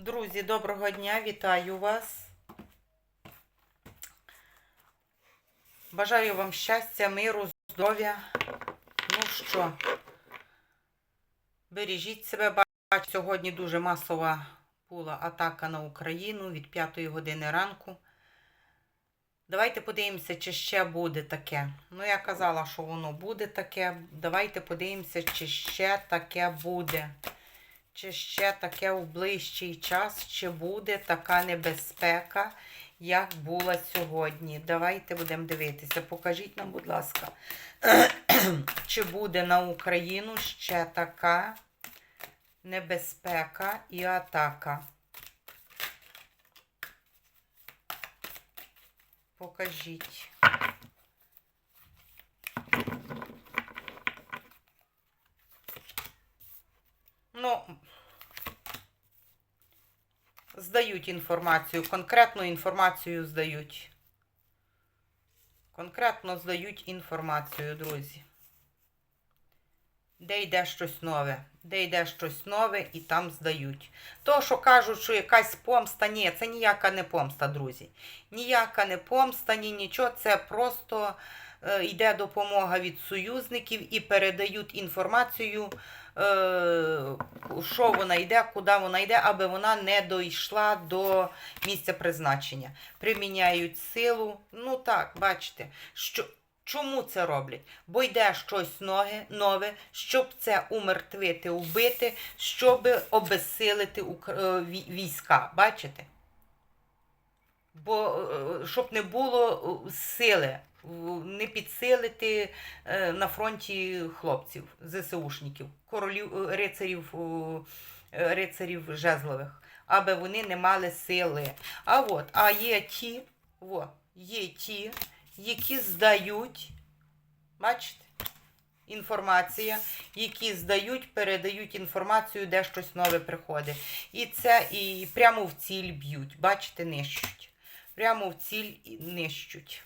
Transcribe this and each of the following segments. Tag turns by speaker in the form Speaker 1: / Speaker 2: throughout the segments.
Speaker 1: Друзі, доброго дня, вітаю вас. Бажаю вам щастя, миру, здоров'я. Ну що, бережіть себе, бачу, сьогодні дуже масова була атака на Україну від 5 години ранку. Давайте подивимося, чи ще буде таке. Ну, я казала, що воно буде таке. Давайте подивимося, чи ще таке буде. Чи ще таке в ближчий час, чи буде така небезпека, як була сьогодні. Давайте будемо дивитися. Покажіть нам, будь ласка, чи буде на Україну ще така небезпека і атака. Покажіть. Ну, здають інформацію, конкретну інформацію здають. Конкретно здають інформацію, друзі. Де йде щось нове, де йде щось нове і там здають. То, що кажуть, що якась помста, ні, це ніяка не помста, друзі. Ніяка не помста, ні нічого, це просто е, йде допомога від союзників і передають інформацію, що вона йде, куди вона йде, аби вона не дійшла до місця призначення. Приміняють силу. Ну так, бачите, що. Чому це роблять? Бо йде щось нове, нове, щоб це умертвити, вбити, щоб обезсилити ук- е, вій- війська. Бачите? Бо е, щоб не було е, сили, не підсилити е, на фронті хлопців, ЗСУшників, королів, е, рицарів, е, рицарів жезлових, аби вони не мали сили. А от, а є ті, о, є ті, які здають, бачите, інформація, які здають, передають інформацію, де щось нове приходить. І це і прямо в ціль б'ють, бачите, нищуть. Прямо в ціль нищуть.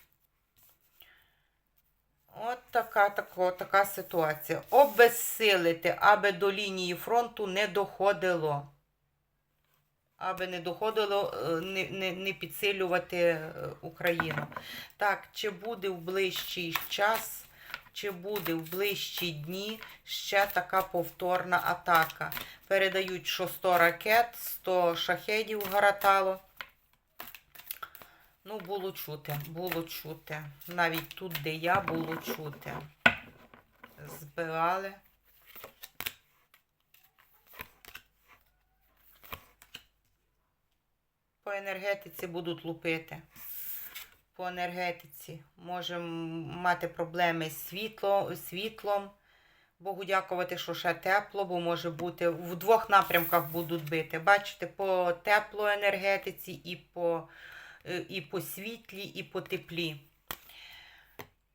Speaker 1: От така, така, така ситуація. Обезсилити, аби до лінії фронту не доходило. Аби не доходило, е, не, не, не підсилювати е, Україну. Так, чи буде в ближчий час, чи буде в ближчі дні ще така повторна атака. Передають, що 100 ракет, 100 шахедів гаратало. Ну, було чути, було чути. Навіть тут, де я, було чути. Збирали. По енергетиці будуть лупити. По енергетиці можемо мати проблеми з світло, світлом. Богу дякувати, що ще тепло, бо може бути в двох напрямках будуть бити. Бачите, по теплоенергетиці і по, і по світлі, і по теплі.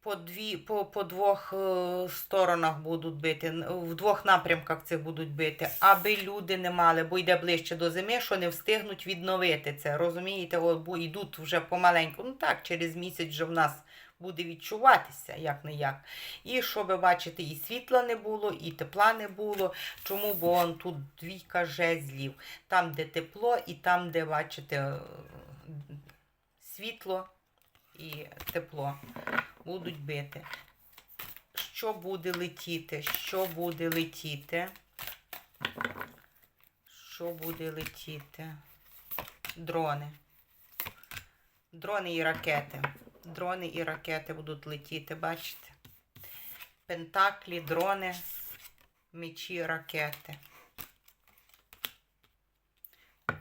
Speaker 1: По, дві, по, по двох е, сторонах будуть бити, в двох напрямках цих будуть бити, аби люди не мали, бо йде ближче до зими, що не встигнуть відновити це. Розумієте, О, бо йдуть вже помаленьку. Ну так, через місяць вже в нас буде відчуватися, як не як. І щоб бачите, і світла не було, і тепла не було. Чому? Бо он тут двійка жезлів. Там, де тепло, і там, де бачите, е, світло і тепло будуть бити. Що буде летіти? Що буде летіти? Що буде летіти? Дрони. Дрони і ракети. Дрони і ракети будуть летіти, бачите? Пентаклі, дрони, мечі, ракети.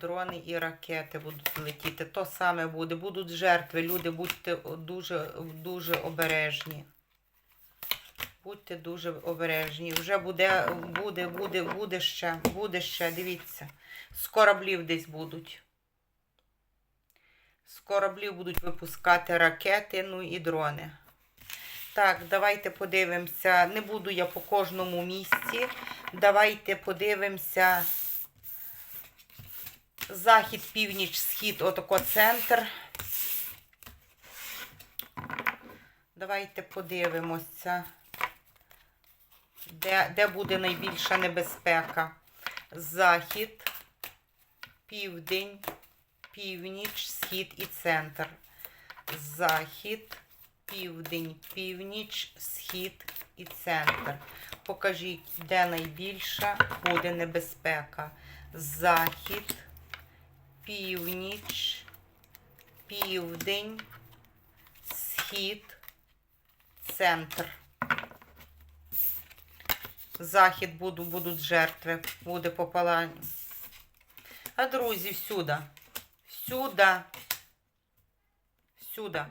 Speaker 1: Дрони і ракети будуть летіти. То саме буде. Будуть жертви. Люди, будьте дуже, дуже обережні. Будьте дуже обережні. Вже буде, буде, буде, буде ще, буде ще, дивіться. З кораблів десь будуть. З кораблів будуть випускати ракети, ну і дрони. Так, давайте подивимося. Не буду я по кожному місці. Давайте подивимося. Захід, північ, схід, отако центр. Давайте подивимося, де, де буде найбільша небезпека. Захід, південь, північ, схід і центр. Захід, південь, північ, схід і центр. Покажіть, де найбільша буде небезпека. Захід, північ, південь, схід, центр. Захід буду, будуть жертви, буде попалання. А друзі, всюди. Всюди. Всюди.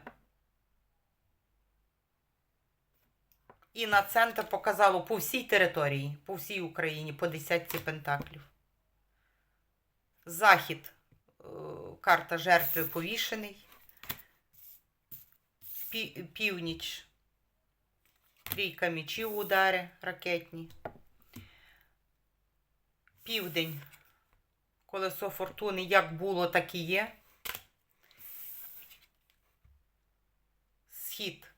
Speaker 1: І на центр показало по всій території, по всій Україні, по десятці пентаклів. Захід. Е, Карта жертви повішений. Північ. Трійка мечів удари ракетні. Південь. Колесо фортуни як було, так і є. Схід.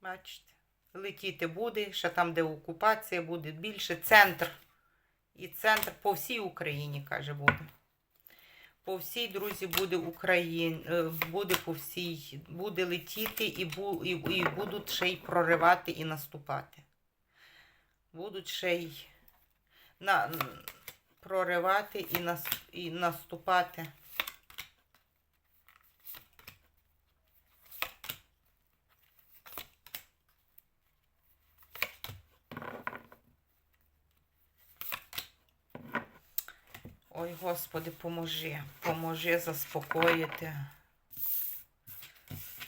Speaker 1: Бачите, летіти буде, ще там, де окупація буде більше. Центр. І центр по всій Україні, каже, буде. По всій, друзі, буде Україн, е, буде по всій, буде летіти і, бу, і, і будуть ще й проривати і наступати. Будуть ще й на, проривати і, нас, і наступати. Ой, Господи, поможи, поможи заспокоїти.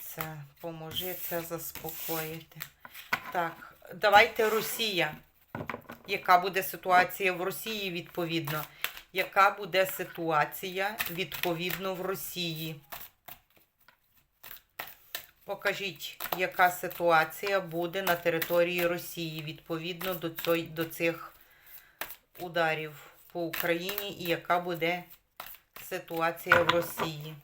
Speaker 1: Це, поможи це заспокоїти. Так, давайте Росія. Яка буде ситуація в Росії відповідно? Яка буде ситуація відповідно в Росії? Покажіть, яка ситуація буде на території Росії відповідно до, цих ударів по Україні і яка буде ситуація в Росії.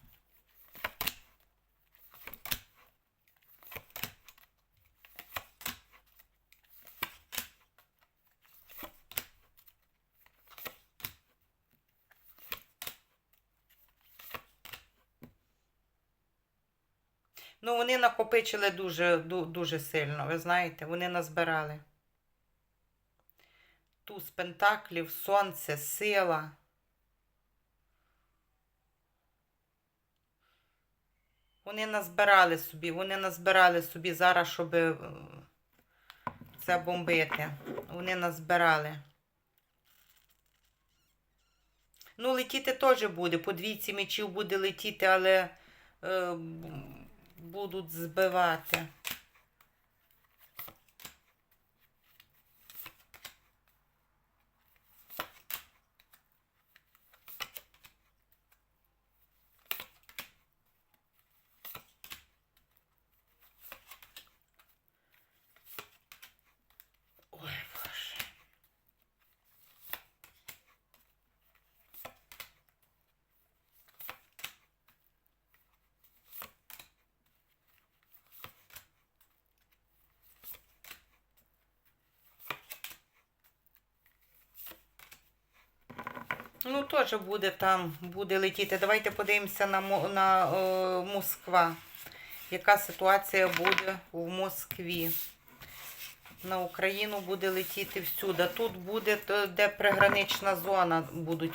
Speaker 1: Ну, вони накопичили дуже, дуже сильно, ви знаєте, вони назбирали. Туз пентаклів, сонце, сила. Вони назбирали собі, вони назбирали собі зараз, щоб е, це бомбити. Вони назбирали. Ну, летіти теж буде. По двійці мечів буде летіти, але е, будуть збивати. Ну, теж буде там, буде летіти. Давайте подивимося на, на е, Москва. Яка ситуація буде в Москві? На Україну буде летіти всюди. Тут буде, де пригранична зона будуть,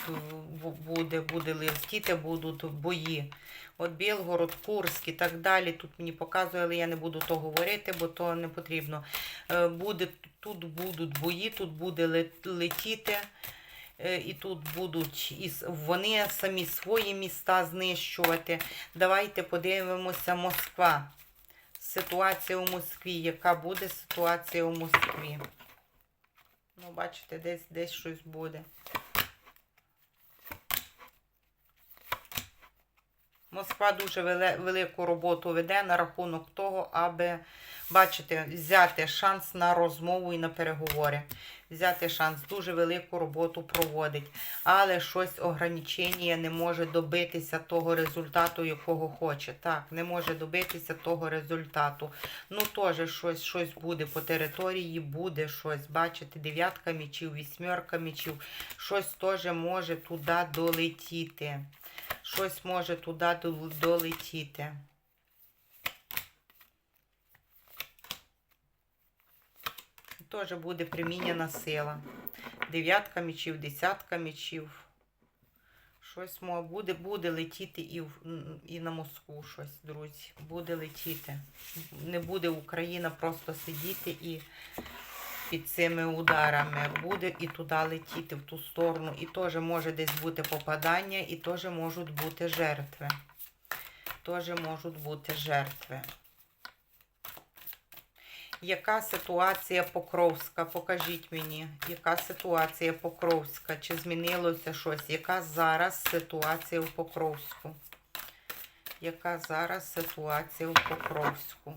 Speaker 1: буде, буде летіти, будуть бої. От Білгород, Курськ і так далі. Тут мені показує, але я не буду то говорити, бо то не потрібно. Е, Буде, тут будуть бої, тут буде летіти. Е, І тут будуть і вони самі свої міста знищувати. Давайте подивимося Москва. Ситуація у Москві. Яка буде ситуація у Москві? Ну, бачите, десь десь щось буде. Москва дуже велику роботу веде на рахунок того, аби бачите, взяти шанс на розмову і на переговори. Взяти шанс, дуже велику роботу проводить, але щось ограничення не може добитися того результату, якого хоче. Так, не може добитися того результату. Ну, теж щось, щось буде по території, буде щось. Бачите, дев'ятка мічів, вісьмерка мічів, щось теж може туди долетіти. Щось може туди долетіти. Теж буде примінена сила. Дев'ятка мічів, десятка мічів. Щось буде, буде летіти і, і на Москву щось, друзі. Буде летіти. Не буде Україна просто сидіти і під цими ударами. Буде і туди летіти, в ту сторону. І теж може десь бути попадання, і теж можуть бути жертви. Теж можуть бути жертви. Яка ситуація Покровська? Покажіть мені, яка ситуація Покровська? Чи змінилося щось? Яка зараз ситуація в Покровську? Яка зараз ситуація в Покровську?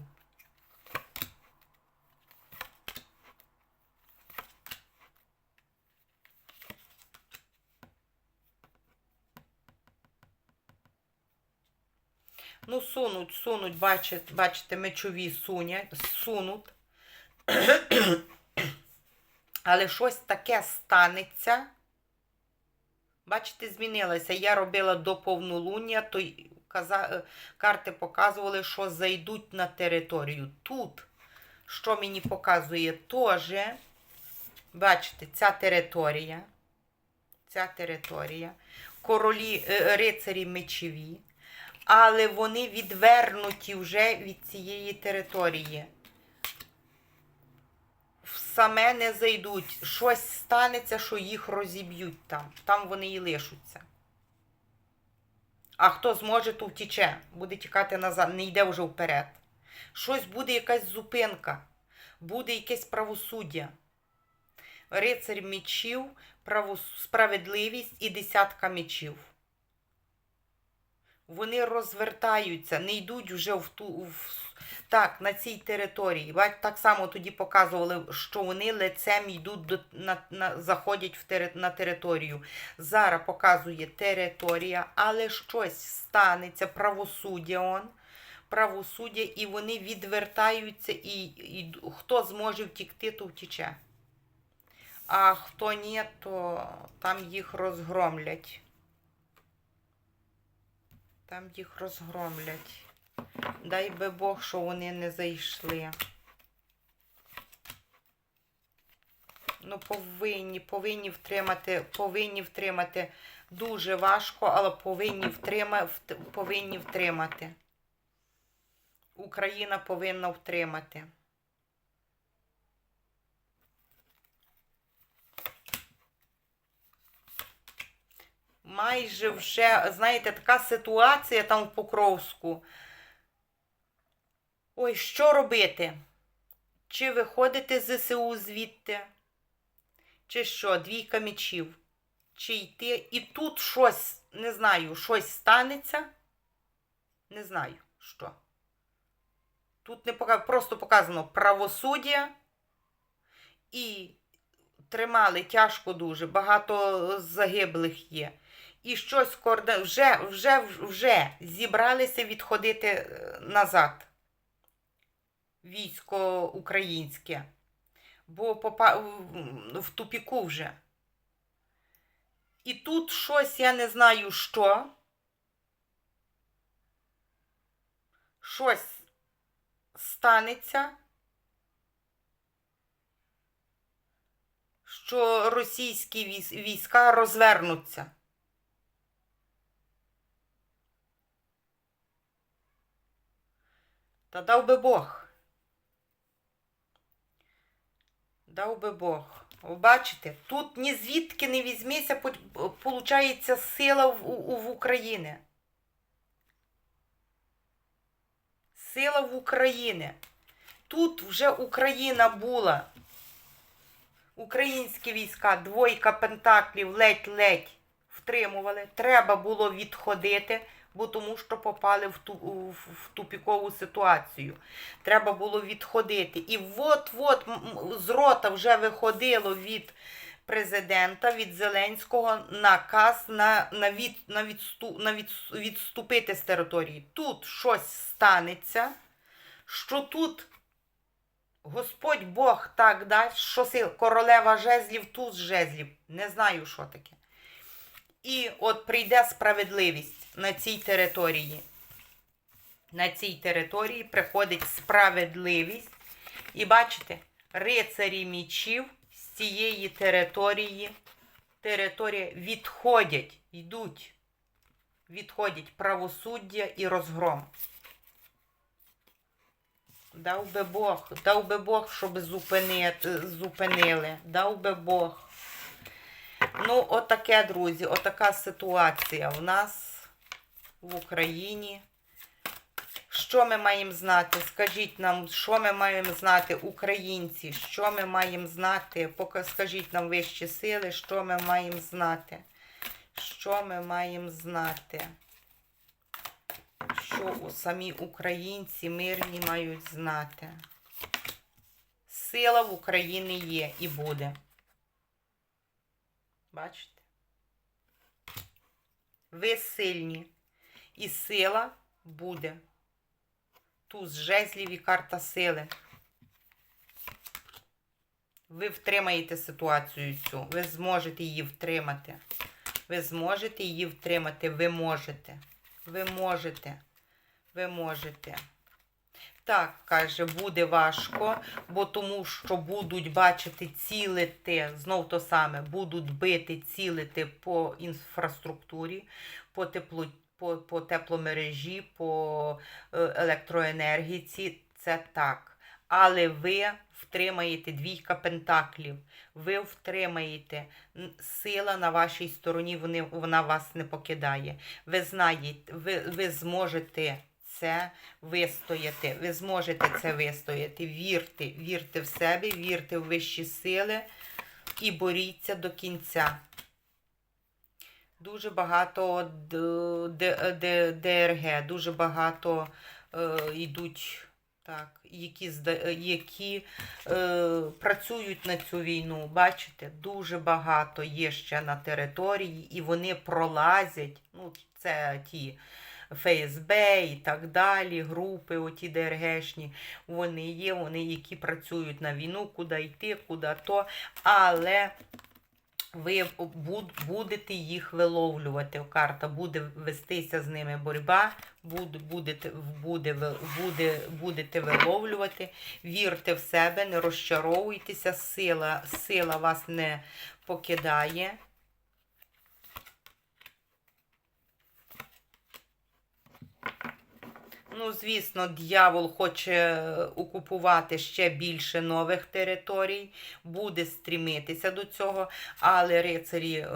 Speaker 1: Ну, сунуть, сунуть, бачите, бачите, мечові сунять, сунуть. Але щось таке станеться. Бачите, змінилося. Я робила до повнолуння, то е, карти показували, що зайдуть на територію. Тут, що мені показує, теж, бачите, ця територія. Ця територія. Королі, е, рицарі мечеві але вони відвернуті вже від цієї території. Саме не зайдуть. Щось станеться, що їх розіб'ють там. Там вони і лишуться. А хто зможе, то втіче. Буде тікати назад, не йде вже вперед. Щось буде якась зупинка, буде якесь правосуддя. Рицарь мечів, справедливість і десятка мечів вони розвертаються, не йдуть вже в ту. В, так, на цій території. Так само тоді показували, що вони лицем йдуть до, на, на, заходять в тери, на територію. Зараз показує територія, але щось станеться, правосуддя он. Правосуддя, і вони відвертаються, і, і хто зможе втікти, то втіче. А хто ні, то там їх розгромлять. Там їх розгромлять. Дай би Бог, що вони не зайшли. Ну, повинні, повинні втримати, повинні втримати. Дуже важко, але повинні, втрима, вт- повинні втримати. Україна повинна втримати. майже вже, знаєте, така ситуація там в Покровську. Ой, що робити? Чи виходити з ЗСУ звідти? Чи що, двійка мечів? Чи йти? І тут щось, не знаю, щось станеться? Не знаю, що. Тут не пока... просто показано правосуддя і тримали тяжко дуже, багато загиблих є. І щось корда... вже, вже, вже зібралися відходити е, назад. Військо українське. Бо попа... в- тупіку вже. І тут щось, я не знаю що. Щось станеться. що російські війська розвернуться. Та дав би Бог. Дав би Бог. Ви бачите, тут ні звідки не візьмися, по- получається сила в, у, в Україні. Сила в Україні. Тут вже Україна була. Українські війська, двойка пентаклів ледь-ледь втримували. Треба було відходити, бо тому що попали в, ту, в, тупікову ситуацію. Треба було відходити. І от-от з рота вже виходило від президента, від Зеленського наказ на, на, від, на, відсту, на від, відступити з території. Тут щось станеться, що тут Господь Бог так дасть, що сил, королева жезлів, туз жезлів. Не знаю, що таке. І от прийде справедливість на цій території. На цій території приходить справедливість. І бачите, рицарі мічів з цієї території, території відходять, йдуть, відходять правосуддя і розгром. Дав би Бог, дав би Бог, щоб зупинити, зупинили. Дав би Бог. Ну, отаке, друзі, отака ситуація в нас в Україні. Що ми маємо знати? Скажіть нам, що ми маємо знати, українці, що ми маємо знати? Скажіть нам вищі сили, що ми маємо знати? Що ми маємо знати? Що самі українці мирні мають знати? Сила в Україні є і буде. Бачите? Ви сильні. І сила буде. Туз жезлів і карта сили. Ви втримаєте ситуацію цю. Ви зможете її втримати. Ви зможете її втримати. Ви можете. Ви можете. Ви можете. Так, каже, буде важко, бо тому що будуть бачити цілити, знов то саме, будуть бити, цілити по інфраструктурі, по теплу, по, по тепломережі, по е, електроенергії. Це так. Але ви втримаєте двійка пентаклів, ви втримаєте сила на вашій стороні, вони, вона вас не покидає. Ви знаєте, ви, ви зможете це вистояти. Ви зможете це вистояти. Вірте, вірте в себе, вірте в вищі сили і боріться до кінця. Дуже багато ДРГ, дуже багато е, йдуть, так, які, які е, працюють на цю війну. Бачите, дуже багато є ще на території, і вони пролазять. Ну, це ті ФСБ і так далі, групи, оті ДРГшні, вони є, вони, які працюють на війну, куди йти, куди то, але ви будете їх виловлювати. Карта буде вестися з ними боротьба, будете, буде, буде, будете виловлювати. Вірте в себе, не розчаровуйтеся, сила, сила вас не покидає. Ну, звісно, дьявол хоче е, окупувати ще більше нових територій, буде стрімитися до цього, але рицарі е,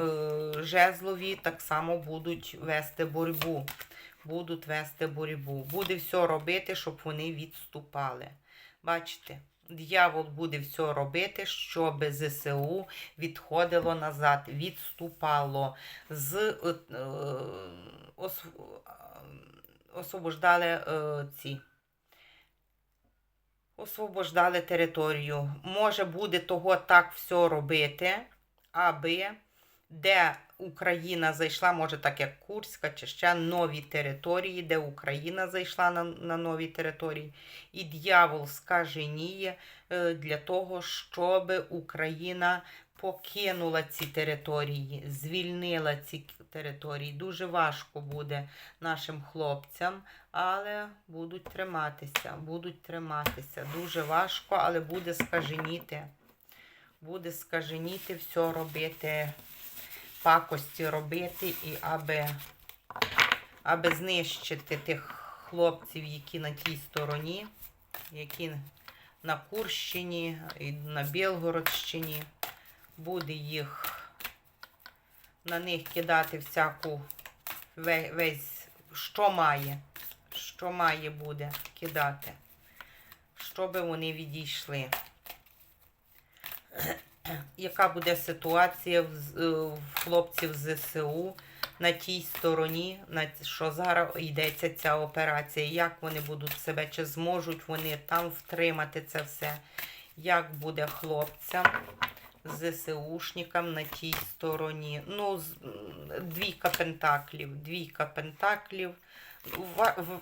Speaker 1: жезлові так само будуть вести боротьбу. Будуть вести боротьбу. Буде все робити, щоб вони відступали. Бачите? Дьявол буде все робити, щоб ЗСУ відходило назад, відступало з е, е, освобождали е, ці. Освобождали територію. Може буде того так все робити, аби де Україна зайшла, може так як Курська, чи ще нові території, де Україна зайшла на, на нові території. І дьявол скаженіє е, для того, щоб Україна покинула ці території, звільнила ці території. Дуже важко буде нашим хлопцям, але будуть триматися, будуть триматися. Дуже важко, але буде скаженіти. Буде скаженіти, все робити, пакості робити, і аби, аби знищити тих хлопців, які на тій стороні, які на Курщині і на Білгородщині. Буде їх на них кидати всяку весь, що має, що має буде кидати, щоби вони відійшли. Яка буде ситуація в, е, хлопців ЗСУ на тій стороні, на що зараз йдеться ця операція, як вони будуть себе, чи зможуть вони там втримати це все, як буде хлопцям, ЗСУшникам на тій стороні. Ну, двійка пентаклів, двійка пентаклів.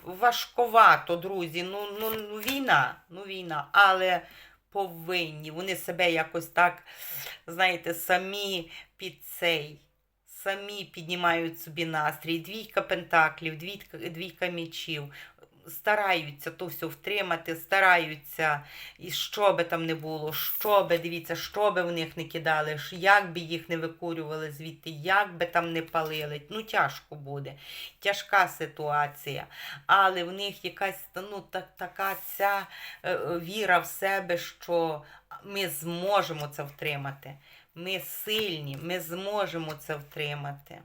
Speaker 1: Важковато, друзі. Ну, ну, ну, війна, ну війна, але повинні. Вони себе якось так, знаєте, самі під цей, самі піднімають собі настрій. Двійка пентаклів, двійка, двійка мічів. Стараються то все втримати, стараються, і що би там не було, що би, дивіться, що би в них не кидали, як би їх не викурювали звідти, як би там не палили. Ну, тяжко буде, тяжка ситуація. Але в них якась ну, так, така ця е, е, віра в себе, що ми зможемо це втримати. Ми сильні, ми зможемо це втримати.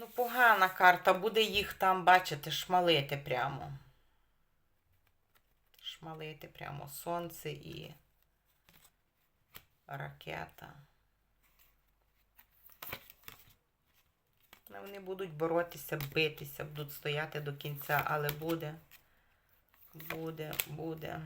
Speaker 1: Ну, погана карта, буде їх там, бачите, шмалити прямо. Шмалити прямо сонце і ракета. Ну, Вони будуть боротися, битися, будуть стояти до кінця, але буде, буде, буде.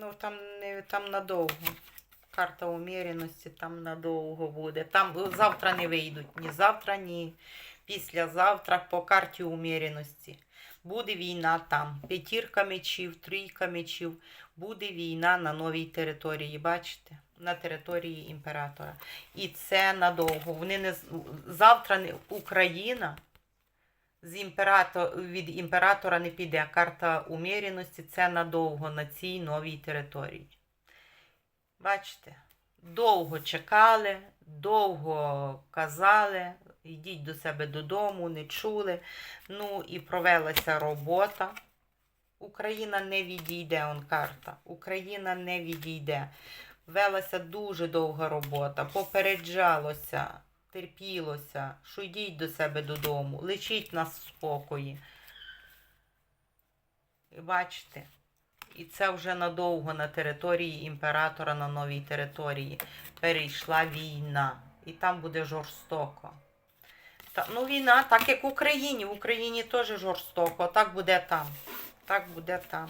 Speaker 1: Ну, там не там надовго. Карта уміряності там надовго буде. Там завтра не вийдуть. Ні завтра, ні післязавтра по карті уміряності. Буде війна там. П'ятірка мечів, трійка мечів. Буде війна на новій території. Бачите? На території імператора. І це надовго. Вони не завтра Україна з імператор, від імператора не піде. Карта уміряності це надовго на цій новій території. Бачите? Довго чекали, довго казали, йдіть до себе додому, не чули. Ну і провелася робота. Україна не відійде, он карта. Україна не відійде. Велася дуже довга робота, попереджалося, терпілося, що йдіть до себе додому, лишіть нас в спокої. І бачите, і це вже надовго на території імператора, на новій території перейшла війна. І там буде жорстоко. Та, ну, війна, так як в Україні. В Україні теж жорстоко. Так буде там. Так буде там.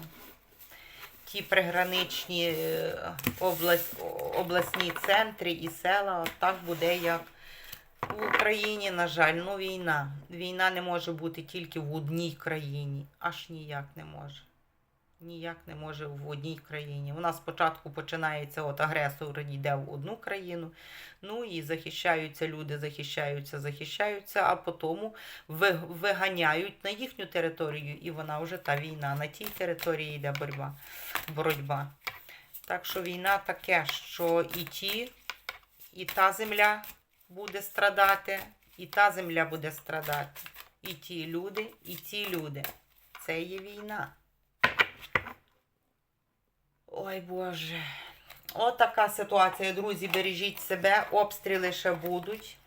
Speaker 1: Ті приграничні е, область, обласні центри і села, так буде, як в Україні, на жаль, ну війна. Війна не може бути тільки в одній країні. Аж ніяк не може. Ніяк не може в одній країні. Нас спочатку починається от агресор йде в одну країну, ну і захищаються люди, захищаються, захищаються, а потім ви- виганяють на їхню територію, і вона вже та війна. На тій території йде боротьба. боротьба. Так що війна таке, що і ті, і та земля буде страдати, і та земля буде страдати. І ті люди, і ті люди. Це є війна. Ой Боже. Отака ситуація, друзі. Бережіть себе, обстріли ще будуть.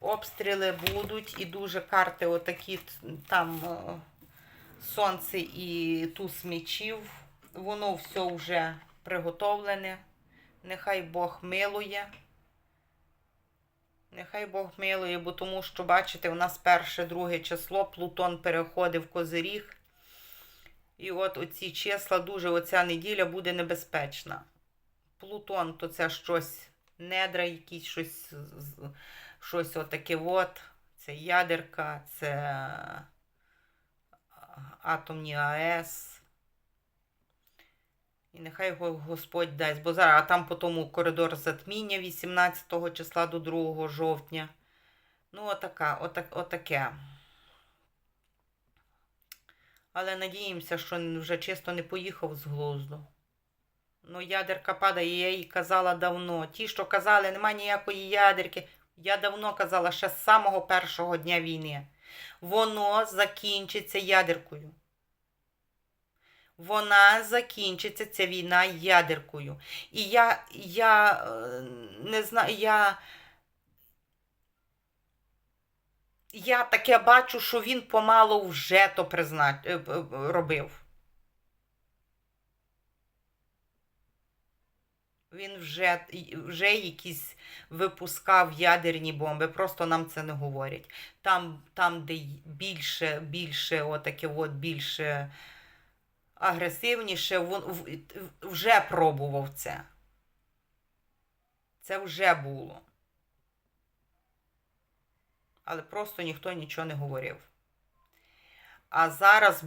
Speaker 1: Обстріли будуть і дуже карти отакі там е, сонце і туз мечів. Воно все вже приготовлене. Нехай Бог милує. Нехай Бог милує, бо тому що, бачите, у нас перше, друге число, Плутон переходив в Козиріг. І от оці числа дуже, оця неділя буде небезпечна. Плутон то це щось недра, якісь щось, щось отаке от. Це ядерка, це атомні АЕС. І нехай го- Господь дасть, бо зараз, а там по тому коридор затміння 18 числа до 2 жовтня. Ну, отака, отак, отаке. Але надіємося, що вже чисто не поїхав з глузду. Ну, ядерка падає, я їй казала давно. Ті, що казали, нема ніякої ядерки. Я давно казала, ще з самого першого дня війни. Воно закінчиться ядеркою. Вона закінчиться, ця війна ядеркою. І я, я е, не знаю, я. Я таке бачу, що він помало вже то призна... е, е, робив. Він вже, вже якісь випускав ядерні бомби, просто нам це не говорять. Там, там де більше, більше, отаке от, більше агресивніше, вже пробував це. Це вже було. Але просто ніхто нічого не говорив. А зараз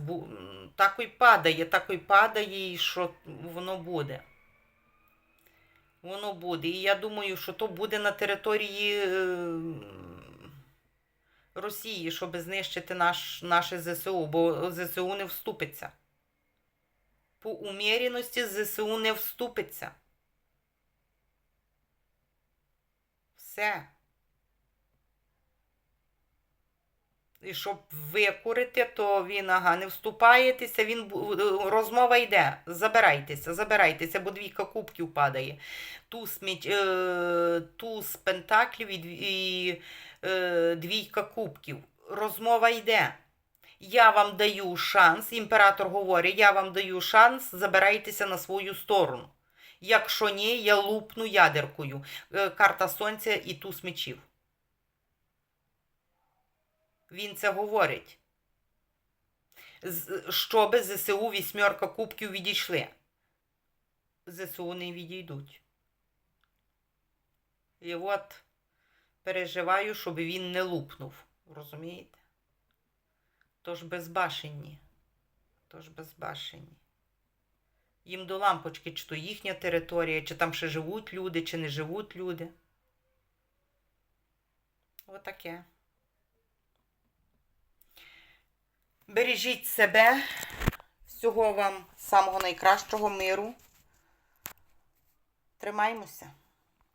Speaker 1: так і падає, так і падає, і що воно буде. Воно буде. І я думаю, що то буде на території е, Росії, щоб знищити наш, наше ЗСУ, бо ЗСУ не вступиться. По уміряності ЗСУ не вступиться. Все. І щоб викурити, то він ага, не вступаєтеся, він розмова йде. Забирайтеся, забирайтеся, бо двійка кубків падає. Туз, меч, е, туз пентаклів і, і е, двійка кубків. Розмова йде. Я вам даю шанс, імператор говорить, я вам даю шанс, забирайтеся на свою сторону. Якщо ні, я лупну ядеркою. Е, Карта сонця і туз мечів. Він це говорить. Щоби ЗСУ вісьмерка кубків відійшли. ЗСУ не відійдуть. І от переживаю, щоб він не лупнув. Розумієте? Тож безбашенні. Тож безбашенні. Їм до лампочки, чи то їхня територія, чи там ще живуть люди, чи не живуть люди. Отаке. Бережіть себе. Всього вам самого найкращого миру. Тримаймося.